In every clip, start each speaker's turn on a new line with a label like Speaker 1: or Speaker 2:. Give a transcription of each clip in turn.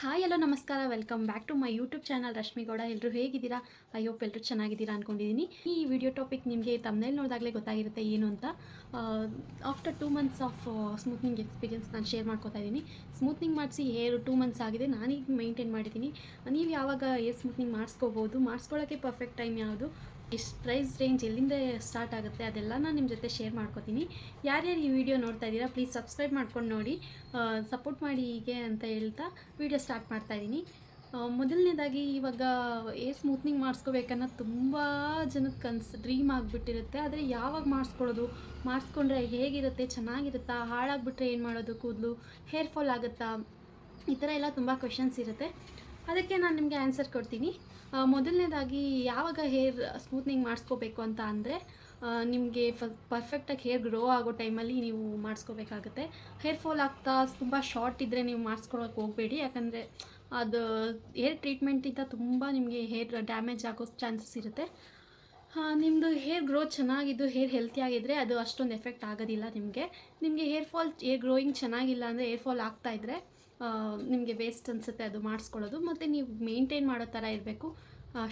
Speaker 1: Hi hello ನಮಸ್ಕಾರ. Welcome back to my YouTube channel Rashmi Gowda ಎಲ್ಲರೂ ಹೇಗಿದ್ದೀರಾ? I hope ಎಲ್ಲರೂ ಚೆನ್ನಾಗಿದ್ದೀರಾ ಅಂದ್ಕೊಂಡಿದ್ದೀನಿ ಈ ವಿಡಿಯೋ ಟಾಪಿಕ್ ನಿಮಗೆ ತಮ್ಮನೇಲಿ ನೋಡಿದಾಗಲೇ ಗೊತ್ತಾಗಿರುತ್ತೆ ಏನು ಅಂತ. After two months of smoothening experience ನಾನು ಶೇರ್ ಮಾಡ್ಕೊತಾ ಇದ್ದೀನಿ. ಸ್ಮೂತ್ನಿಂಗ್ ಮಾಡಿಸಿ ಹೇರ್ ಟೂ ಮಂತ್ಸ್ ಆಗಿದೆ. ನಾನೀಗ ಮೇಂಟೈನ್ ಮಾಡಿದ್ದೀನಿ. ನೀವು ಯಾವಾಗ ಹೇರ್ ಸ್ಮೂತ್ನಿಂಗ್ ಮಾಡಿಸ್ಕೋಬೋದು? ಮಾಡಿಸ್ಕೊಳ್ಳೋಕ್ಕೆ ಪರ್ಫೆಕ್ಟ್ ಟೈಮ್ ಯಾವುದು? ಎಷ್ಟು ಪ್ರೈಸ್ ರೇಂಜ್ ಎಲ್ಲಿಂದ ಸ್ಟಾರ್ಟ್ ಆಗುತ್ತೆ ಅದೆಲ್ಲ ನಾನು ನಿಮ್ಮ ಜೊತೆ ಶೇರ್ ಮಾಡ್ಕೋತೀನಿ. ಯಾರ್ಯಾರು ಈ ವಿಡಿಯೋ ನೋಡ್ತಾ ಇದ್ದೀರಾ ಪ್ಲೀಸ್ ಸಬ್ಸ್ಕ್ರೈಬ್ ಮಾಡ್ಕೊಂಡು ನೋಡಿ. ಸಪೋರ್ಟ್ ಮಾಡಿ ಹೀಗೆ ಅಂತ ಹೇಳ್ತಾ ವಿಡಿಯೋ ಸ್ಟಾರ್ಟ್ ಮಾಡ್ತಾ ಇದ್ದೀನಿ. ಮೊದಲನೇದಾಗಿ ಇವಾಗ ಏರ್ ಸ್ಮೂತ್ನಿಂಗ್ ಮಾಡಿಸ್ಕೋಬೇಕನ್ನೋ ತುಂಬ ಜನಕ್ಕೆ ಕನ್ಸ್ ಡ್ರೀಮ್ ಆಗಿಬಿಟ್ಟಿರುತ್ತೆ. ಆದರೆ ಯಾವಾಗ ಮಾಡಿಸ್ಕೊಳ್ಳೋದು? ಮಾಡಿಸ್ಕೊಂಡ್ರೆ ಹೇಗಿರುತ್ತೆ? ಚೆನ್ನಾಗಿರುತ್ತಾ? ಹಾಳಾಗ್ಬಿಟ್ರೆ ಏನು ಮಾಡೋದು ಕೂದಲು? ಹೇರ್ ಫಾಲ್ ಆಗುತ್ತಾ? ಈ ಥರ ಎಲ್ಲ ತುಂಬ ಕ್ವೆಶನ್ಸ್ ಇರುತ್ತೆ. ಅದಕ್ಕೆ ನಾನು ನಿಮಗೆ ಆನ್ಸರ್ ಕೊಡ್ತೀನಿ. ಮೊದಲನೇದಾಗಿ ಯಾವಾಗ ಹೇರ್ ಸ್ಮೂತ್ನಿಂಗ್ ಮಾಡಿಸ್ಕೋಬೇಕು ಅಂತ ಅಂದರೆ ನಿಮಗೆ ಫ ಪರ್ಫೆಕ್ಟಾಗಿ ಹೇರ್ ಗ್ರೋ ಆಗೋ ಟೈಮಲ್ಲಿ ನೀವು ಮಾಡಿಸ್ಕೋಬೇಕಾಗುತ್ತೆ. ಹೇರ್ ಫಾಲ್ ಆಗ್ತಾ ತುಂಬ ಶಾರ್ಟ್ ಇದ್ದರೆ ನೀವು ಮಾಡಿಸ್ಕೊಳಕ್ಕೆ ಹೋಗಬೇಡಿ. ಯಾಕಂದರೆ ಅದು ಹೇರ್ ಟ್ರೀಟ್ಮೆಂಟಿಂದ ತುಂಬ ನಿಮಗೆ ಹೇರ್ ಡ್ಯಾಮೇಜ್ ಆಗೋ ಚಾನ್ಸಸ್ ಇರುತ್ತೆ. ನಿಮ್ಮದು ಹೇರ್ ಗ್ರೋ ಚೆನ್ನಾಗಿದ್ದು ಹೇರ್ ಹೆಲ್ತಿಯಾಗಿದ್ದರೆ ಅದು ಅಷ್ಟೊಂದು ಎಫೆಕ್ಟ್ ಆಗೋದಿಲ್ಲ ನಿಮಗೆ. ನಿಮಗೆ ಹೇರ್ ಫಾಲ್ ಹೇರ್ ಗ್ರೋಯಿಂಗ್ ಚೆನ್ನಾಗಿಲ್ಲ ಅಂದರೆ ಹೇರ್ ಫಾಲ್ ಆಗ್ತಾ ಇದ್ದರೆ ನಿಮಗೆ ವೇಸ್ಟ್ ಅನಿಸುತ್ತೆ ಅದು ಮಾಡಿಸ್ಕೊಳ್ಳೋದು. ಮತ್ತು ನೀವು ಮೇಂಟೈನ್ ಮಾಡೋ ಥರ ಇರಬೇಕು.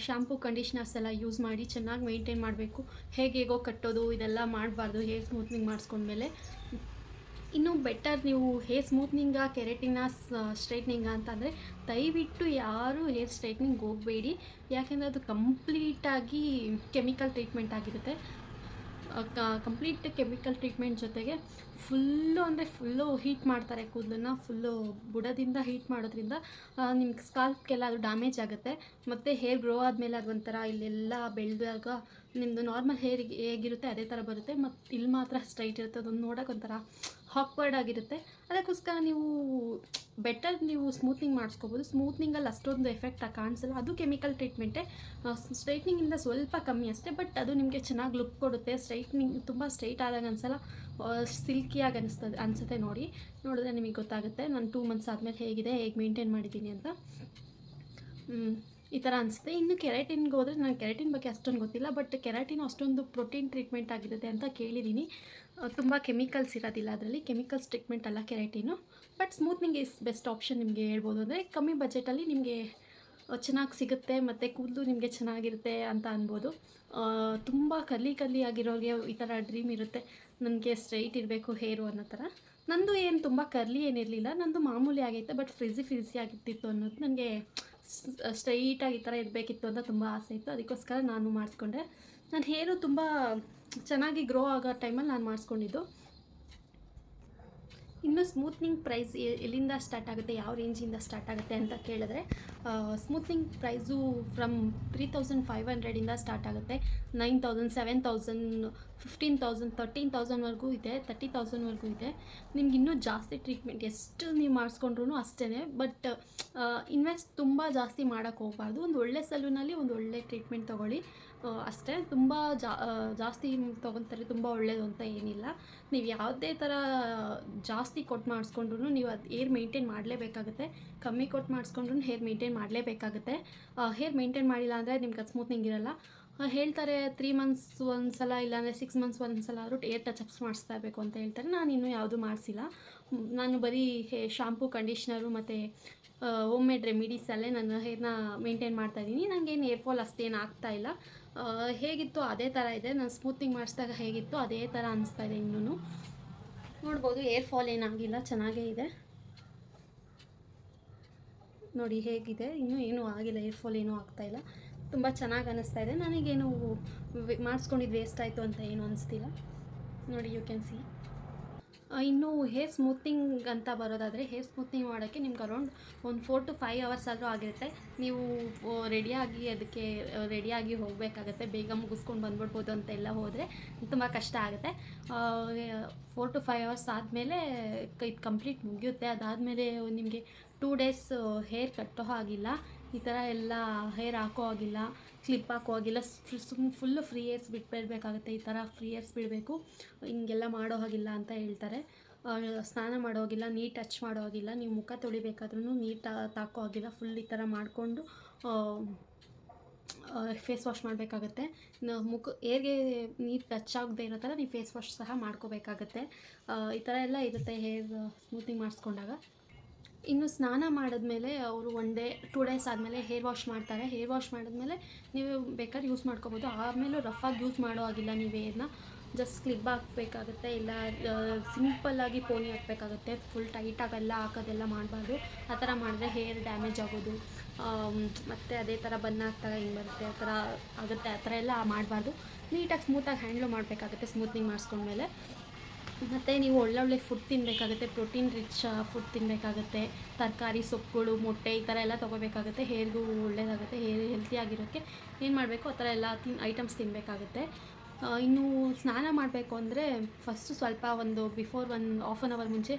Speaker 1: ಶ್ಯಾಂಪು ಕಂಡೀಷ್ನರ್ಸ್ ಎಲ್ಲ ಯೂಸ್ ಮಾಡಿ ಚೆನ್ನಾಗಿ ಮೇಂಟೈನ್ ಮಾಡಬೇಕು. ಹೇಗೆ ಹೇಗೋ ಕಟ್ಟೋದು, ಇದೆಲ್ಲ ಮಾಡಬಾರ್ದು ಹೇರ್ ಸ್ಮೂತ್ನಿಂಗ್ ಮಾಡಿಸ್ಕೊಂಡ್ಮೇಲೆ. ಇನ್ನೂ ಬೆಟರ್ ನೀವು ಹೇರ್ ಸ್ಮೂತ್ನಿಂಗ ಕೆರೆಟಿನ ಸ್ಟ್ರೈಟ್ನಿಂಗ ಅಂತಂದರೆ ದಯವಿಟ್ಟು ಯಾರೂ ಹೇರ್ ಸ್ಟ್ರೈಟ್ನಿಂಗ್ ಹೋಗಬೇಡಿ. ಯಾಕೆಂದರೆ ಅದು ಕಂಪ್ಲೀಟಾಗಿ ಕೆಮಿಕಲ್ ಟ್ರೀಟ್ಮೆಂಟ್ ಆಗಿರುತ್ತೆ. ಕಂಪ್ಲೀಟ್ ಕೆಮಿಕಲ್ ಟ್ರೀಟ್ಮೆಂಟ್ ಜೊತೆಗೆ ಫುಲ್ಲು ಅಂದರೆ ಫುಲ್ಲು ಹೀಟ್ ಮಾಡ್ತಾರೆ ಕೂದಲನ್ನ ಫುಲ್ಲು ಬುಡದಿಂದ ಹೀಟ್ ಮಾಡೋದ್ರಿಂದ ನಿಮ್ಗೆ ಸ್ಕಾಲ್ಪ್ಗೆಲ್ಲ ಅದು ಡ್ಯಾಮೇಜ್ ಆಗುತ್ತೆ. ಮತ್ತು ಹೇರ್ ಗ್ರೋ ಆದಮೇಲೆ ಅದೊಂಥರ ಇಲ್ಲೆಲ್ಲ ಬೆಳೆದಾಗ ನಿಮ್ಮದು ನಾರ್ಮಲ್ ಹೇರ್ ಹೇಗಿರುತ್ತೆ ಅದೇ ಥರ ಬರುತ್ತೆ ಮತ್ತು ಇಲ್ಲಿ ಮಾತ್ರ ಸ್ಟ್ರೈಟ್ ಇರುತ್ತೆ, ಅದೊಂದು ನೋಡೋಕೆ ಒಂಥರ ಹಾಕ್ವರ್ಡ್ ಆಗಿರುತ್ತೆ. ಅದಕ್ಕೋಸ್ಕರ ನೀವು ಬೆಟರ್ ನೀವು ಸ್ಮೂತ್ನಿಂಗ್ ಮಾಡಿಸ್ಕೋಬೋದು. ಸ್ಮೂತ್ನಿಂಗಲ್ಲಿ ಅಷ್ಟೊಂದು ಎಫೆಕ್ಟ್ ಕಾಣಿಸಲ್ಲ. ಅದು ಕೆಮಿಕಲ್ ಟ್ರೀಟ್ಮೆಂಟೇ ಸ್ಟ್ರೈಟ್ನಿಂಗಿಂದ ಸ್ವಲ್ಪ ಕಮ್ಮಿ ಅಷ್ಟೇ ಬಟ್ ಅದು ನಿಮಗೆ ಚೆನ್ನಾಗಿ ಲುಕ್ ಕೊಡುತ್ತೆ. ಸ್ಟ್ರೈಟ್ನಿಂಗ್ ತುಂಬ ಸ್ಟ್ರೈಟ್ ಆದಾಗ ಅನ್ಸಲ್ಲ ಸಿಲ್ಕಿಯಾಗಿ ಅನಿಸ್ತದೆ ಅನಿಸುತ್ತೆ ನೋಡಿ. ನೋಡಿದ್ರೆ ನಿಮಗೆ ಗೊತ್ತಾಗುತ್ತೆ. ನಾನು ಟೂ ಮಂತ್ಸ್ ಆದಮೇಲೆ ಹೇಗಿದೆ, ಹೇಗೆ ಮೇಂಟೈನ್ ಮಾಡಿದ್ದೀನಿ ಅಂತ. ಈ ಥರ ಅನಿಸುತ್ತೆ. ಇನ್ನು ಕೆರಾಟಿನ್ಗೆ ಹೋದರೆ ನಾನು ಕೆರಾಟಿನ್ ಬಗ್ಗೆ ಅಷ್ಟೊಂದು ಗೊತ್ತಿಲ್ಲ, ಬಟ್ ಕೆರಾಟಿನ್ ಅಷ್ಟೊಂದು ಪ್ರೋಟೀನ್ ಟ್ರೀಟ್ಮೆಂಟ್ ಆಗಿರುತ್ತೆ ಅಂತ ಕೇಳಿದ್ದೀನಿ. ತುಂಬ ಕೆಮಿಕಲ್ಸ್ ಇರೋದಿಲ್ಲ ಅದರಲ್ಲಿ, ಕೆಮಿಕಲ್ಸ್ ಟ್ರೀಟ್ಮೆಂಟ್ ಅಲ್ಲ keratin. But smoothening is best option ನಿಮಗೆ ಹೇಳ್ಬೋದು. ಅಂದರೆ ಕಮ್ಮಿ ಬಜೆಟಲ್ಲಿ ನಿಮಗೆ ಚೆನ್ನಾಗಿ ಸಿಗುತ್ತೆ ಮತ್ತು ಕೂದಲು ನಿಮಗೆ ಚೆನ್ನಾಗಿರುತ್ತೆ ಅಂತ ಅನ್ಬೋದು. ತುಂಬ ಕಲ್ಲಿ ಕಲ್ಲಿ ಆಗಿರೋರಿಗೆ ಈ ಥರ ಡ್ರೀಮ್ ಇರುತ್ತೆ. ನನಗೆ ಸ್ಟ್ರೈಟ್ ಇರಬೇಕು ಹೇರು ಅನ್ನೋ ಥರ. ನಂದು ಏನು ತುಂಬ ಕರ್ಲಿ ಏನಿರಲಿಲ್ಲ, ನಂದು ಮಾಮೂಲಿ ಆಗೈತೆ, ಬಟ್ ಫ್ರಿಜಿ ಫ್ರಿಜಿ ಆಗಿರ್ತಿತ್ತು ಅನ್ನೋದು ನನಗೆ ಸ್ಟ್ರೈಟಾಗಿ ಈ ಥರ ಇರಬೇಕಿತ್ತು ಅಂತ ತುಂಬ ಆಸೆ ಇತ್ತು. ಅದಕ್ಕೋಸ್ಕರ ನಾನು ಮಾಡಿಸ್ಕೊಂಡೆ. ನನ್ನ ಹೇರು ತುಂಬ ಚೆನ್ನಾಗಿ ಗ್ರೋ ಆಗೋ ಟೈಮಲ್ಲಿ ನಾನು ಮಾಡಿಸ್ಕೊಂಡಿದ್ದು. ಇನ್ನು ಸ್ಮೂತ್ನಿಂಗ್ ಪ್ರೈಸ್ ಎಲ್ಲಿಂದ ಸ್ಟಾರ್ಟ್ ಆಗುತ್ತೆ, ಯಾವ ರೇಂಜಿಂದ ಸ್ಟಾರ್ಟ್ ಆಗುತ್ತೆ ಅಂತ ಕೇಳಿದ್ರೆ smoothening price from three thousand five ಹಂಡ್ರೆಡಿಂದ start ಆಗುತ್ತೆ. Nine thousand seven thousand fifteen thousand thirteen ತೌಸಂಡ್ವರೆಗೂ ಇದೆ ತರ್ಟಿ ತೌಸಂಡ್ವರೆಗೂ ಇದೆ. ನಿಮ್ಗೆ ಇನ್ನೂ ಜಾಸ್ತಿ ಟ್ರೀಟ್ಮೆಂಟ್ ಎಷ್ಟು ನೀವು ಮಾಡಿಸ್ಕೊಂಡ್ರು ಅಷ್ಟೇ ಬಟ್ ಇನ್ವೆಸ್ಟ್ ತುಂಬ ಜಾಸ್ತಿ ಮಾಡೋಕ್ಕೆ ಹೋಗಬಾರ್ದು. ಒಂದು ಒಳ್ಳೆ ಸಲೂನಲ್ಲಿ ಒಂದು ಒಳ್ಳೆ ಟ್ರೀಟ್ಮೆಂಟ್ ತೊಗೊಳ್ಳಿ. ಅಷ್ಟೇ, ತುಂಬ ಜಾ ಜಾಸ್ತಿ ತೊಗೊತಾರೆ ತುಂಬ ಒಳ್ಳೆಯದು ಅಂತ ಏನಿಲ್ಲ. ನೀವು ಯಾವುದೇ ಥರ ಜಾಸ್ತಿ ಕೊಟ್ಟು ಮಾಡಿಸ್ಕೊಂಡ್ರು ನೀವು ಅದು ಹೇರ್ ಮೇಂಟೈನ್ ಮಾಡಲೇಬೇಕಾಗುತ್ತೆ. ಕಮ್ಮಿ ಕೊಟ್ಟು ಮಾಡಿಸ್ಕೊಂಡ್ರು ಹೇರ್ ಮೇಂಟೈನ್ ಮಾಡಲೇಬೇಕಾಗುತ್ತೆ. ಹೇರ್ ಮೇಂಟೈನ್ ಮಾಡಿಲ್ಲ ಅಂದರೆ ನಿಮ್ಗೆ ಅದು ಸ್ಮೂತ್ನಿಂಗ್ ಇರಲ್ಲ ಹೇಳ್ತಾರೆ ತ್ರೀ ಮಂತ್ಸ್ ಒಂದು ಸಲ ಇಲ್ಲಾಂದರೆ ಸಿಕ್ಸ್ ಮಂತ್ಸ್ ಒಂದು ಸಲ ಆದರೂ ಏರ್ ಟಚಪ್ಸ್ ಮಾಡಿಸ್ತಾ ಇರಬೇಕು ಅಂತ ಹೇಳ್ತಾರೆ. ನಾನು ಇನ್ನೂ ಯಾವುದೂ ಮಾಡಿಸಿಲ್ಲ. ನಾನು ಬರೀ ಹೇ ಶಾಂಪೂ ಕಂಡೀಷ್ನರು ಮತ್ತು ಹೋಮ್ ಮೇಡ್ ರೆಮಿಡೀಸಲ್ಲೇ ನಾನು ಹೇರ್ನ ಮೇಂಟೈನ್ ಮಾಡ್ತಾ ಇದ್ದೀನಿ. ನನಗೇನು ಏರ್ ಫಾಲ್ ಅಷ್ಟೇನು ಇಲ್ಲ. ಹೇಗಿತ್ತು ಅದೇ ಥರ ಇದೆ. ನಾನು ಸ್ಮೂತಿಂಗ್ ಮಾಡಿಸಿದಾಗ ಹೇಗಿತ್ತು ಅದೇ ಥರ ಅನಿಸ್ತಾ ಇದೆ ಇನ್ನೂ ನೋಡ್ಬೋದು ಏರ್ ಫಾಲ್ ಏನಾಗಿಲ್ಲ ಚೆನ್ನಾಗೇ ಇದೆ. ನೋಡಿ ಹೇಗಿದೆ, ಇನ್ನೂ ಏನೂ ಆಗಿಲ್ಲ ಏರ್ ಫಾಲ್ ಏನೂ ಆಗ್ತಾಯಿಲ್ಲ ತುಂಬ ಚೆನ್ನಾಗಿ ಅನ್ನಿಸ್ತಾ ಇದೆ. ನನಗೇನು ಮಾಡಿಸ್ಕೊಂಡಿದ್ದು ವೇಸ್ಟ್ ಆಯಿತು ಅಂತ ಏನು ಅನಿಸ್ತಿಲ್ಲ. ನೋಡಿ ಯು ಕ್ಯಾನ್ ಸಿ ಇನ್ನು ಹೇರ್ ಸ್ಮೂತಿಂಗ್ ಅಂತ ಬರೋದಾದರೆ ಹೇರ್ ಸ್ಮೂತಿಂಗ್ ಮಾಡೋಕ್ಕೆ ನಿಮ್ಗೆ ಅರೌಂಡ್ ಒಂದು ಫೋರ್ ಟು ಫೈವ್ ಅವರ್ಸ್ ಆದರೂ ಆಗಿರುತ್ತೆ. ನೀವು ರೆಡಿಯಾಗಿ ಅದಕ್ಕೆ ರೆಡಿಯಾಗಿ ಹೋಗಬೇಕಾಗತ್ತೆ. ಬೇಗ ಮುಗಿಸ್ಕೊಂಡು ಬಂದ್ಬಿಡ್ಬೋದು ಅಂತ ಎಲ್ಲ ಹೋದರೆ ತುಂಬ ಕಷ್ಟ ಆಗುತ್ತೆ. ಫೋರ್ ಟು ಫೈವ್ ಅವರ್ಸ್ ಆದಮೇಲೆ ಇದು ಕಂಪ್ಲೀಟ್ ಮುಗಿಯುತ್ತೆ. ಅದಾದಮೇಲೆ ನಿಮಗೆ ಟೂ ಡೇಸ್ ಹೇರ್ ಕಟ್ಟೋ ಹಾಗಿಲ್ಲ. ಈ ಥರ ಎಲ್ಲ ಹೇರ್ ಹಾಕೋ ಹಾಗಿಲ್ಲ ಕ್ಲಿಪ್ ಹಾಕೋ ಹಾಗಿಲ್ಲ. ಸುಮ್ ಫುಲ್ಲು ಫ್ರೀ ಏರ್ಸ್ ಬಿಟ್ಬಿಡ್ಬೇಕಾಗುತ್ತೆ. ಈ ಥರ ಫ್ರೀ ಏರ್ಸ್ ಬಿಡಬೇಕು. ಹಿಂಗೆಲ್ಲ ಮಾಡೋ ಹಾಗಿಲ್ಲ ಅಂತ ಹೇಳ್ತಾರೆ. ಸ್ನಾನ ಮಾಡೋ ಹಾಗಿಲ್ಲ, ನೀಟ್ ಟಚ್ ಮಾಡೋ ಹಾಗಿಲ್ಲ. ನೀವು ಮುಖ ತೊಳಿಬೇಕಾದ್ರೂ ನೀಟ್ ತಾಕೋ ಹಾಗಿಲ್ಲ. ಫುಲ್ ಈ ಥರ ಮಾಡಿಕೊಂಡು ಫೇಸ್ ವಾಶ್ ಮಾಡಬೇಕಾಗತ್ತೆ. ಮುಖ ಏರ್ಗೆ ನೀರು ಟಚ್ ಆಗದೆ ಇರೋ ಥರ ನೀವು ಫೇಸ್ ವಾಶ್ ಸಹ ಮಾಡ್ಕೋಬೇಕಾಗತ್ತೆ. ಈ ಥರ ಎಲ್ಲ ಇರುತ್ತೆ ಹೇರ್ ಸ್ಮೂತಿಂಗ್ ಮಾಡಿಸ್ಕೊಂಡಾಗ. ಇನ್ನು ಸ್ನಾನ ಮಾಡಿದ್ಮೇಲೆ ಅವರು ಒನ್ ಡೇ ಟೂ ಡೇಸ್ ಆದಮೇಲೆ ಹೇರ್ ವಾಶ್ ಮಾಡ್ತಾರೆ. ಹೇರ್ ವಾಶ್ ಮಾಡಿದ್ಮೇಲೆ ನೀವು ಬೇಕಾದ್ರೆ ಯೂಸ್ ಮಾಡ್ಕೋಬೋದು. ಆಮೇಲೂ ರಫಾಗಿ ಯೂಸ್ ಮಾಡೋ ಆಗಿಲ್ಲ ನೀವು ಇದನ್ನ ಜಸ್ಟ್ ಕ್ಲಿಪ್ ಹಾಕಬೇಕಾಗುತ್ತೆ, ಇಲ್ಲ ಸಿಂಪಲ್ಲಾಗಿ ಪೋನಿ ಹಾಕಬೇಕಾಗುತ್ತೆ. ಫುಲ್ ಟೈಟಾಗೆಲ್ಲ ಹಾಕೋದೆಲ್ಲ ಮಾಡಬಾರ್ದು. ಆ ಥರ ಮಾಡಿದ್ರೆ ಹೇರ್ ಡ್ಯಾಮೇಜ್ ಆಗೋದು. ಮತ್ತು ಅದೇ ಥರ ಬನ್ನ ಹಾಕ್ತಾಗ ಹಿಂಗೆ ಬರುತ್ತೆ? ಆ ಥರ ಆಗುತ್ತೆ. ಆ ಥರ ಎಲ್ಲ ಮಾಡಬಾರ್ದು. ನೀಟಾಗಿ ಸ್ಮೂತಾಗಿ ಹ್ಯಾಂಡ್ಲು ಮಾಡಬೇಕಾಗುತ್ತೆ ಸ್ಮೂತ್ನಿಂಗ್ ಮಾಡಿಸ್ಕೊಂಡ್ಮೇಲೆ. ಮತ್ತು ನೀವು ಒಳ್ಳೊಳ್ಳೆ ಫುಡ್ ತಿನ್ನಬೇಕಾಗುತ್ತೆ ಪ್ರೋಟೀನ್ ರಿಚ್ ಫುಡ್ ತಿನ್ನಬೇಕಾಗುತ್ತೆ ತರಕಾರಿ, ಸೊಪ್ಪುಗಳು, ಮೊಟ್ಟೆ ಈ ಥರ ಎಲ್ಲ ತೊಗೋಬೇಕಾಗುತ್ತೆ, ಹೇರ್ಗೂ ಒಳ್ಳೆಯದಾಗುತ್ತೆ ಹೇರ್ ಹೆಲ್ತಿಯಾಗಿರೋಕ್ಕೆ ಏನು ಮಾಡಬೇಕು? ಆ ಥರ ಎಲ್ಲ ತಿನ್ ಐಟಮ್ಸ್ ತಿನ್ನಬೇಕಾಗುತ್ತೆ ಇನ್ನು ಸ್ನಾನ ಮಾಡಬೇಕು ಅಂದರೆ ಫಸ್ಟು ಸ್ವಲ್ಪ ಒಂದು before one of on hour ಮುಂಚೆ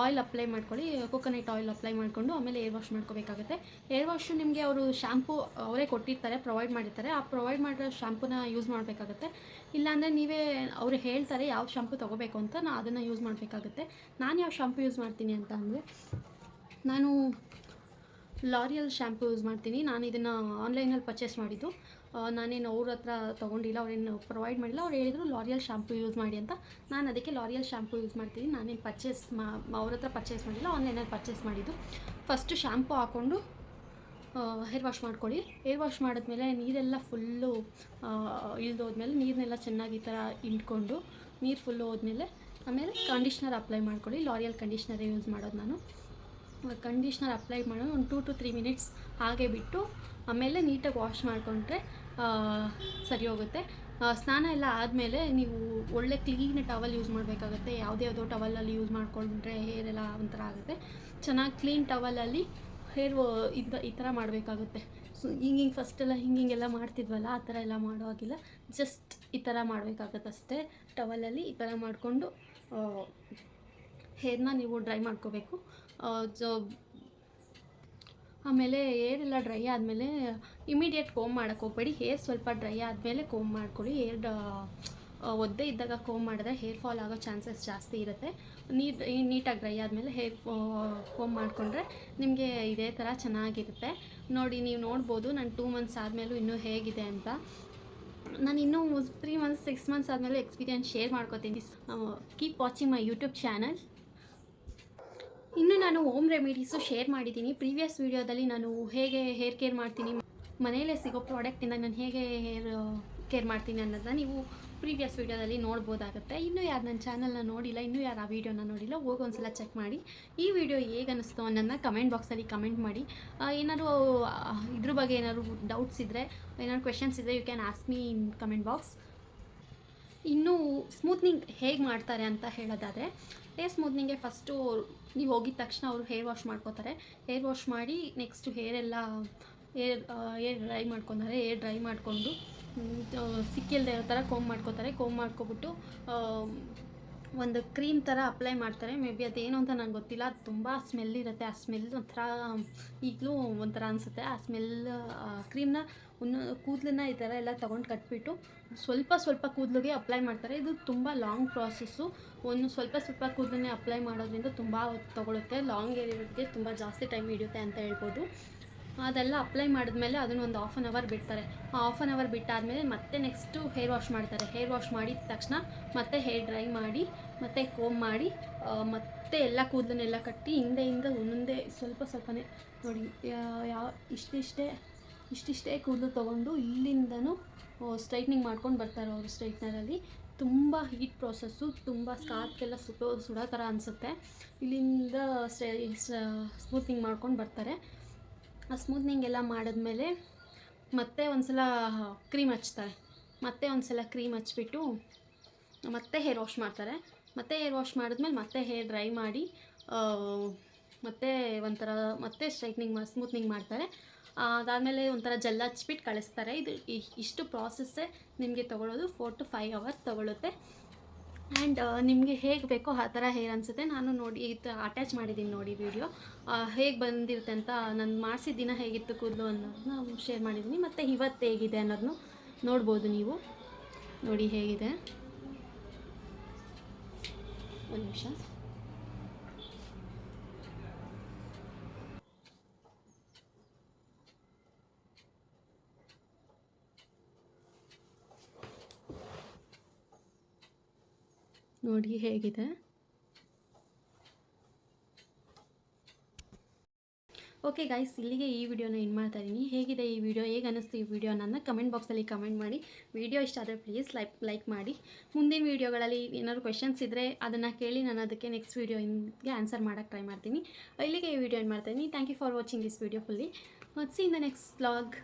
Speaker 1: ಆಯಿಲ್ ಅಪ್ಲೈ ಮಾಡ್ಕೊಳ್ಳಿ ಕೊಕೊನಟ್ ಆಯಿಲ್ ಅಪ್ಲೈ ಮಾಡಿಕೊಂಡು ಆಮೇಲೆ ಏರ್ ವಾಶ್ ಮಾಡ್ಕೋಬೇಕಾಗುತ್ತೆ. ಏರ್ ವಾಶು ನಿಮಗೆ ಅವರು ಶ್ಯಾಂಪು ಅವರೇ ಕೊಟ್ಟಿರ್ತಾರೆ ಪ್ರೊವೈಡ್ ಮಾಡಿರ್ತಾರೆ. ಆ ಪ್ರೊವೈಡ್ ಮಾಡಿರೋ ಶ್ಯಾಂಪೂನ ಯೂಸ್ ಮಾಡಬೇಕಾಗುತ್ತೆ. ಇಲ್ಲಾಂದರೆ ನೀವೇ ಅವರು ಹೇಳ್ತಾರೆ ಯಾವ ಶ್ಯಾಂಪು ತೊಗೋಬೇಕು ಅಂತ ನಾನು ಅದನ್ನು ಯೂಸ್ ಮಾಡಬೇಕಾಗುತ್ತೆ. ನಾನು ಯಾವ ಶ್ಯಾಂಪು ಯೂಸ್ ಮಾಡ್ತೀನಿ ಅಂತ ಅಂದರೆ, ನಾನು ಲಾರಿಯಲ್ ಶ್ಯಾಂಪು ಯೂಸ್ ಮಾಡ್ತೀನಿ. ನಾನು ಇದನ್ನು ಆನ್ಲೈನಲ್ಲಿ ಪರ್ಚೇಸ್ ಮಾಡಿದ್ದು. ನಾನೇನು ಅವ್ರ ಹತ್ರ ತೊಗೊಂಡಿಲ್ಲ, ಅವ್ರೇನು ಪ್ರೊವೈಡ್ ಮಾಡಿಲ್ಲ, ಅವ್ರು ಹೇಳಿದರು ಲಾರಿಯಲ್ ಶ್ಯಾಂಪು ಯೂಸ್ ಮಾಡಿ ಅಂತ. ನಾನು ಅದಕ್ಕೆ ಲಾರಿಯಲ್ ಶ್ಯಾಂಪು ಯೂಸ್ ಮಾಡ್ತೀನಿ. ನಾನೇನು ಪರ್ಚೇಸ್ ಮಾ, ಅವ್ರ ಹತ್ರ ಪರ್ಚೇಸ್ ಮಾಡಿಲ್ಲ ಆನ್ಲೈನಲ್ಲಿ ಪರ್ಚೇಸ್ ಮಾಡಿದ್ದು. ಫಸ್ಟು ಶ್ಯಾಂಪು ಹಾಕ್ಕೊಂಡು ಹೇರ್ ವಾಶ್ ಮಾಡ್ಕೊಳ್ಳಿ. ಹೇರ್ ವಾಶ್ ಮಾಡಿದ್ಮೇಲೆ ನೀರೆಲ್ಲ ಫುಲ್ಲು ಇಳ್ದೋದ್ಮೇಲೆ ನೀರನ್ನೆಲ್ಲ ಚೆನ್ನಾಗಿ ಈ ಥರ ಹಿಂಡ್ಕೊಂಡು ನೀರು ಫುಲ್ಲು ಹೋದ್ಮೇಲೆ ಆಮೇಲೆ ಕಂಡೀಷ್ನರ್ ಅಪ್ಲೈ ಮಾಡ್ಕೊಳ್ಳಿ. ಲಾರಿಯಲ್ ಕಂಡೀಷ್ನರೇ ಯೂಸ್ ಮಾಡೋದು ನಾನು. ಕಂಡೀಷ್ನರ್ ಅಪ್ಲೈ ಮಾಡೋದು ಒಂದು ಟು ಟು ತ್ರೀ ಮಿನಿಟ್ಸ್ ಹಾಗೆ ಬಿಟ್ಟು, ಆಮೇಲೆ ನೀಟಾಗಿ ವಾಶ್ ಮಾಡಿಕೊಂಡ್ರೆ ಸರಿ ಹೋಗುತ್ತೆ. ಸ್ನಾನ ಎಲ್ಲ ಆದಮೇಲೆ ನೀವು ಒಳ್ಳೆ ಕ್ಲೀನ್ ಟವಲ್ ಯೂಸ್ ಮಾಡಬೇಕಾಗುತ್ತೆ. ಯಾವುದೇ ಯಾವುದೋ ಟವಲಲ್ಲಿ ಯೂಸ್ ಮಾಡಿಕೊಂಡ್ರೆ ಹೇರ್ ಎಲ್ಲ ಒಂಥರ ಆಗುತ್ತೆ. ಚೆನ್ನಾಗಿ ಕ್ಲೀನ್ ಟವಲಲ್ಲಿ ಹೇರ್ ಇದು ಈ ಥರ ಮಾಡಬೇಕಾಗುತ್ತೆ. ಸೊ, ಹಿಂಗೆ ಹಿಂಗೆ ಫಸ್ಟೆಲ್ಲ ಹಿಂಗೆ ಹಿಂಗೆಲ್ಲ ಮಾಡ್ತಿದ್ವಲ್ಲ, ಆ ಥರ ಎಲ್ಲ ಮಾಡೋ ಹಾಗಿಲ್ಲ. ಜಸ್ಟ್ ಈ ಥರ ಮಾಡಬೇಕಾಗತ್ತೆ ಅಷ್ಟೇ. ಟವಲಲ್ಲಿ ಈ ಥರ ಮಾಡಿಕೊಂಡು ಹೇರ್ನ ನೀವು ಡ್ರೈ ಮಾಡ್ಕೋಬೇಕು. ಜೊ ಆಮೇಲೆ ಏರೆಲ್ಲ ಡ್ರೈ ಆದಮೇಲೆ ಇಮಿಡಿಯೇಟ್ ಕೋಮ್ ಮಾಡೋಕ್ಕೆ ಹೋಗ್ಬೇಡಿ. ಹೇರ್ ಸ್ವಲ್ಪ ಡ್ರೈ ಆದಮೇಲೆ ಕೋಮ್ ಮಾಡ್ಕೊಳ್ಳಿ. ಹೇರ್ ಒದ್ದೆ ಇದ್ದಾಗ ಕೋಮ್ ಮಾಡಿದ್ರೆ ಹೇರ್ ಫಾಲ್ ಆಗೋ ಚಾನ್ಸಸ್ ಜಾಸ್ತಿ ಇರುತ್ತೆ. ನೀಟ್ ನೀಟಾಗಿ ಡ್ರೈ ಆದಮೇಲೆ ಹೇರ್ ಕೋಮ್ ಮಾಡಿಕೊಂಡ್ರೆ ನಿಮಗೆ ಇದೇ ಥರ ಚೆನ್ನಾಗಿರುತ್ತೆ. ನೋಡಿ, ನೀವು ನೋಡ್ಬೋದು ನಾನು ಟೂ ಮಂತ್ಸ್ ಆದಮೇಲೂ ಇನ್ನೂ ಹೇಗಿದೆ ಅಂತ. ನಾನು ಇನ್ನೂ ತ್ರೀ ಮಂತ್ಸ್ ಸಿಕ್ಸ್ ಮಂತ್ಸ್ ಆದಮೇಲೆ ಎಕ್ಸ್ಪೀರಿಯನ್ಸ್ ಶೇರ್ ಮಾಡ್ಕೋತೀನಿ. Keep watching my YouTube channel ಇನ್ನು ನಾನು ಹೋಮ್ ರೆಮಿಡೀಸು ಶೇರ್ ಮಾಡಿದ್ದೀನಿ. ಪ್ರೀವಿಯಸ್ ವೀಡಿಯೋದಲ್ಲಿ ನಾನು ಹೇಗೆ ಹೇರ್ ಕೇರ್ ಮಾಡ್ತೀನಿ, ಮನೆಯಲ್ಲೇ ಸಿಗೋ ಪ್ರಾಡಕ್ಟಿಂದ ನಾನು ಹೇಗೆ ಹೇರ್ ಕೇರ್ ಮಾಡ್ತೀನಿ ಅನ್ನೋದನ್ನ ನೀವು ಪ್ರೀವಿಯಸ್ ವೀಡಿಯೋದಲ್ಲಿ ನೋಡ್ಬೋದಾಗುತ್ತೆ. ಇನ್ನೂ ಯಾರು ನನ್ನ ಚಾನಲ್ನ ನೋಡಿಲ್ಲ, ಇನ್ನೂ ಯಾರು ಆ ವೀಡಿಯೋನ ನೋಡಿಲ್ಲ, ಹೋಗಿ ಒಂದ್ಸಲ ಚೆಕ್ ಮಾಡಿ. ಈ ವಿಡಿಯೋ ಹೇಗೆ ಅನ್ನಿಸ್ತು ಅನ್ನೋದನ್ನ ಕಮೆಂಟ್ ಬಾಕ್ಸಲ್ಲಿ ಕಮೆಂಟ್ ಮಾಡಿ. ಏನಾದರೂ ಏನಾದ್ರು ಇದ್ರ ಬಗ್ಗೆ ಏನಾದರೂ ಡೌಟ್ಸ್ ಇದ್ದರೆ ಏನಾದ್ರು ಕ್ವೆಶನ್ಸ್ ಇದ್ದರೆ you can ask me in comment box ಇನ್ನೂ ಸ್ಮೂತ್ನಿಂಗ್ ಹೇಗೆ ಮಾಡ್ತಾರೆ ಅಂತ ಹೇಳೋದಾದರೆ ಹೇರ್ ಸ್ಮೂತ್ನಿಂಗೆ ಫಸ್ಟು ನೀವು ಹೋಗಿದ ತಕ್ಷಣ ಅವರು ಹೇರ್ ವಾಶ್ ಮಾಡ್ಕೋತಾರೆ. ಹೇರ್ ವಾಶ್ ಮಾಡಿ ನೆಕ್ಸ್ಟು ಹೇರೆಲ್ಲ ಏರ್ ಏರ್ ಡ್ರೈ ಮಾಡ್ಕೊತಾರೆ. ಏರ್ ಡ್ರೈ ಮಾಡಿಕೊಂಡು ಸಿಕ್ಕಿಲ್ಲದೆ ಇರೋ ಥರ ಕೋಮ್ ಮಾಡ್ಕೋತಾರೆ. ಕೋಮ್ ಮಾಡ್ಕೊಬಿಟ್ಟು ಒಂದು ಕ್ರೀಮ್ ಥರ ಅಪ್ಲೈ ಮಾಡ್ತಾರೆ. ಮೇ ಬಿ ಅದೇನು ಅಂತ ನಂಗೆ ಗೊತ್ತಿಲ್ಲ. ಅದು ತುಂಬ ಸ್ಮೆಲ್ ಇರುತ್ತೆ. ಆ ಸ್ಮೆಲ್ ಒಂಥರ, ಈಗಲೂ ಒಂಥರ ಅನಿಸುತ್ತೆ. ಆ ಸ್ಮೆಲ್ ಕ್ರೀಮ್ನ ಒಂದು ಕೂದಲನ್ನ ಈ ಥರ ಎಲ್ಲ ತೊಗೊಂಡು ಕಟ್ಬಿಟ್ಟು ಸ್ವಲ್ಪ ಸ್ವಲ್ಪ ಕೂದಲಿಗೆ ಅಪ್ಲೈ ಮಾಡ್ತಾರೆ. ಇದು ತುಂಬ ಲಾಂಗ್ ಪ್ರಾಸೆಸ್ಸು. ಒಂದು ಸ್ವಲ್ಪ ಸ್ವಲ್ಪ ಕೂದಲನ್ನೇ ಅಪ್ಲೈ ಮಾಡೋದ್ರಿಂದ ತುಂಬ ತೊಗೊಳುತ್ತೆ. ಲಾಂಗ್ ಏರಿಯೋದಕ್ಕೆ ತುಂಬ ಜಾಸ್ತಿ ಟೈಮ್ ಹಿಡಿಯುತ್ತೆ ಅಂತ ಹೇಳ್ಬೋದು. ಅದೆಲ್ಲ ಅಪ್ಲೈ ಮಾಡಿದ್ಮೇಲೆ ಅದನ್ನು ಒಂದು ಹಾಫ್ ಆನ್ ಅವರ್ ಬಿಡ್ತಾರೆ. ಆ ಹಾಫ್ ಆನ್ ಅವರ್ ಬಿಟ್ಟಾದಮೇಲೆ ಮತ್ತೆ ನೆಕ್ಸ್ಟು ಹೇರ್ ವಾಶ್ ಮಾಡ್ತಾರೆ. ಹೇರ್ ವಾಶ್ ಮಾಡಿದ ತಕ್ಷಣ ಮತ್ತೆ ಹೇರ್ ಡ್ರೈ ಮಾಡಿ, ಮತ್ತೆ ಕೋಮ್ ಮಾಡಿ ಮತ್ತೆ ಎಲ್ಲ ಕೂದಲನ್ನೆಲ್ಲ ಕಟ್ಟಿ ಹಿಂದೆಯಿಂದ ಒಂದೊಂದೇ ಸ್ವಲ್ಪ ಸ್ವಲ್ಪನೇ ನೋಡಿ ಯಾವ ಇಷ್ಟಿಷ್ಟೇ ಇಷ್ಟಿಷ್ಟೇ ಕೂದಲು ತೊಗೊಂಡು ಇಲ್ಲಿಂದನೂ ಸ್ಟ್ರೈಟ್ನಿಂಗ್ ಮಾಡ್ಕೊಂಡು ಬರ್ತಾರೆ ಅವರು ಸ್ಟ್ರೈಟ್ನರಲ್ಲಿ ತುಂಬ ಹೀಟ್ ಪ್ರಾಸೆಸ್ಸು ತುಂಬ ಸ್ಕಾರ್ಪ್ಗೆಲ್ಲ ಸುಟೋ ಸುಡೋ ಥರ ಅನಿಸುತ್ತೆ. ಇಲ್ಲಿಂದ ಸ್ಮೂತ್ನಿಂಗ್ ಮಾಡ್ಕೊಂಡು ಬರ್ತಾರೆ. ಸ್ಮೂತ್ನಿಂಗ್ ಎಲ್ಲ ಮಾಡಿದ್ಮೇಲೆ ಮತ್ತೆ ಒಂದು ಸಲ ಕ್ರೀಮ್ ಹಚ್ತಾರೆ. ಮತ್ತೆ ಒಂದು ಸಲ ಕ್ರೀಮ್ ಹಚ್ಬಿಟ್ಟು ಮತ್ತೆ ಹೇರ್ ವಾಶ್ ಮಾಡ್ತಾರೆ. ಮತ್ತೆ ಹೇರ್ ವಾಶ್ ಮಾಡಿದ್ಮೇಲೆ ಮತ್ತೆ ಹೇರ್ ಡ್ರೈ ಮಾಡಿ ಮತ್ತೆ ಒಂಥರ ಮತ್ತೆ ಸ್ಟ್ರೈಟ್ನಿಂಗ್ ಸ್ಮೂತ್ನಿಂಗ್ ಮಾಡ್ತಾರೆ. ಆ, ಅದಾದಮೇಲೆ ಒಂಥರ ಜೆಲ್ ಹಚ್ಬಿಟ್ಟು ಕಳಿಸ್ತಾರೆ. ಇದು ಇಷ್ಟು ಪ್ರಾಸೆಸ್ಸೇ ನಿಮಗೆ ತೊಗೊಳ್ಳೋದು ಫೋರ್ ಟು ಫೈವ್ ಅವರ್ಸ್ ತೊಗೊಳುತ್ತೆ. ಆ್ಯಂಡ್ ನಿಮಗೆ ಹೇಗೆ ಬೇಕೋ ಆ ಥರ ಹೇರ್ ಅನಿಸುತ್ತೆ. ನಾನು ನೋಡಿ ಈ ಅಟ್ಯಾಚ್ ಮಾಡಿದ್ದೀನಿ ನೋಡಿ ವಿಡಿಯೋ ಹೇಗೆ ಬಂದಿರುತ್ತೆ ಅಂತ ನಾನು ಮಾಡಿಸಿದ ದಿನ ಹೇಗಿತ್ತು ಕೂದಲು ಅನ್ನೋದನ್ನ ಶೇರ್ ಮಾಡಿದ್ದೀನಿ ಮತ್ತು ಇವತ್ತು ಹೇಗಿದೆ ಅನ್ನೋದನ್ನು ನೋಡ್ಬೋದು ನೀವು. ನೋಡಿ ಹೇಗಿದೆ. ಒಂದು ನಿಮಿಷ. ನೋಡಿ ಹೇಗಿದೆ. ಓಕೆ ಗೈಸ್ ಇಲ್ಲಿಗೆ ಈ ವಿಡಿಯೋನ ಏನು ಮಾಡ್ತಾ ಇದ್ದೀನಿ. ಹೇಗಿದೆ ಈ ವಿಡಿಯೋ? ಹೇಗೆ ಅನ್ನಿಸ್ತು ಈ ವಿಡಿಯೋ ನನ್ನ ಕಮೆಂಟ್ ಬಾಕ್ಸಲ್ಲಿ ಕಮೆಂಟ್ ಮಾಡಿ. ವಿಡಿಯೋ ಇಷ್ಟ ಆದರೆ ಪ್ಲೀಸ್ ಲೈಕ್ ಲೈಕ್ ಮಾಡಿ. ಮುಂದಿನ ವೀಡಿಯೋಗಳಲ್ಲಿ ಏನಾದ್ರು ಕ್ವೆಶನ್ಸ್ ಇದ್ದರೆ ಅದನ್ನು ಕೇಳಿ ನಾನು ಅದಕ್ಕೆ ನೆಕ್ಸ್ಟ್ ವೀಡಿಯೋಗೆ ಆನ್ಸರ್ ಮಾಡೋಕ್ಕೆ ಟ್ರೈ ಮಾಡ್ತೀನಿ. ಇಲ್ಲಿಗೆ ಈ ವಿಡಿಯೋ ಏನು ಮಾಡ್ತಾಯಿದ್ದೀನಿ thank you for watching this video fully see in the next vlog